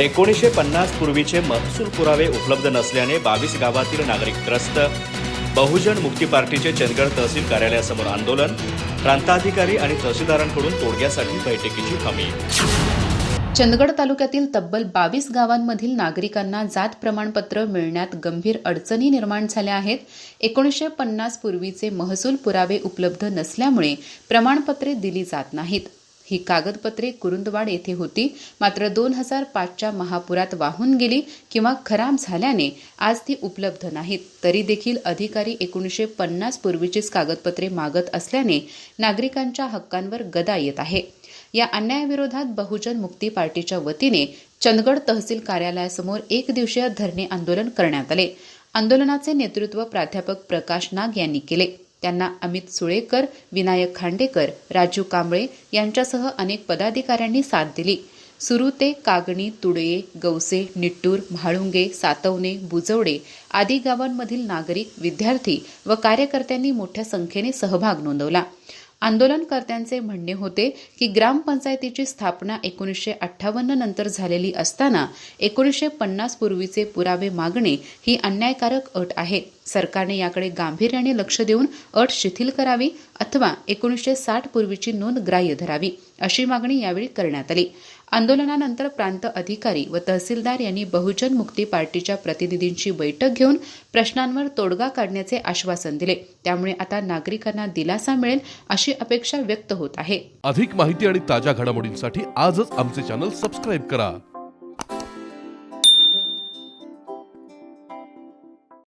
एकोणीसशे पन्नास पूर्वीचे महसूल पुरावे उपलब्ध नसल्याने बावीस गावातील नागरिक त्रस्त. बहुजन मुक्ती पार्टीचे चंदगड तहसील कार्यालयासमोर आंदोलन. प्रांताधिकारी आणि तहसीलदारांकडून तोडग्यासाठी बैठकीची हमी. चंदगड तालुक्यातील तब्बल बावीस गावांमधील नागरिकांना जात प्रमाणपत्र मिळण्यात गंभीर अडचणी निर्माण झाल्या आहेत. एकोणीसशे पन्नास पूर्वीचे महसूल पुरावे उपलब्ध नसल्यामुळे प्रमाणपत्रे दिली जात नाहीत. ही कागदपत्रे कुरुंदवाड येथे होती. मात्र दोन हजार पाचच्या महापुरात वाहून गेली किंवा खराब झाल्याने आज ती उपलब्ध नाहीत. तरी देखील अधिकारी एकोणीसशे पन्नास पूर्वीचीच कागदपत्रे मागत असल्याने नागरिकांच्या हक्कांवर गदा येत आहे. या अन्यायाविरोधात बहुजन मुक्ती पार्टीच्या वतीने चंदगड तहसील कार्यालयासमोर एक दिवसीय धरणे आंदोलन करण्यात आले. आंदोलनाचे नेतृत्व प्राध्यापक प्रकाश नाग यांनी केले. त्यांना अमित सुळेकर विनायक खांडेकर राजू कांबळे यांच्यासह अनेक पदाधिकाऱ्यांनी साथ दिली. सुरू ते कागणी तुडये गवसे निट्टूर म्हाळुंगे सातवणे बुजवडे आदी गावांमधील नागरिक विद्यार्थी व कार्यकर्त्यांनी मोठ्या संख्येने सहभाग नोंदवला. आंदोलनकर्त्यांचे म्हणणे होते की ग्रामपंचायतीची स्थापना एकोणीसशे अठ्ठावन्न नंतर झालेली असताना एकोणीसशे पन्नास पूर्वीचे पुरावे मागणे ही अन्यायकारक अट आहे. सरकारने याकडे गांभीर्याने लक्ष देऊन अट शिथिल करावी अथवा एकोणीसशे साठ पूर्वीची नोंद ग्राह्य धरावी अशी मागणी यावेळी करण्यात आली. आंदोलनानंतर प्रांत अधिकारी व तहसीलदार यांनी बहुजन मुक्ती पार्टीच्या प्रतिनिधींची बैठक घेऊन प्रश्नांवर तोडगा काढण्याचे आश्वासन दिले. त्यामुळे आता नागरिकांना दिलासा मिळेल अशी अपेक्षा व्यक्त होत आहे. अधिक माहिती आणि ताज्या घडामोडींसाठी आजच आमचे चॅनल सबस्क्राईब करा.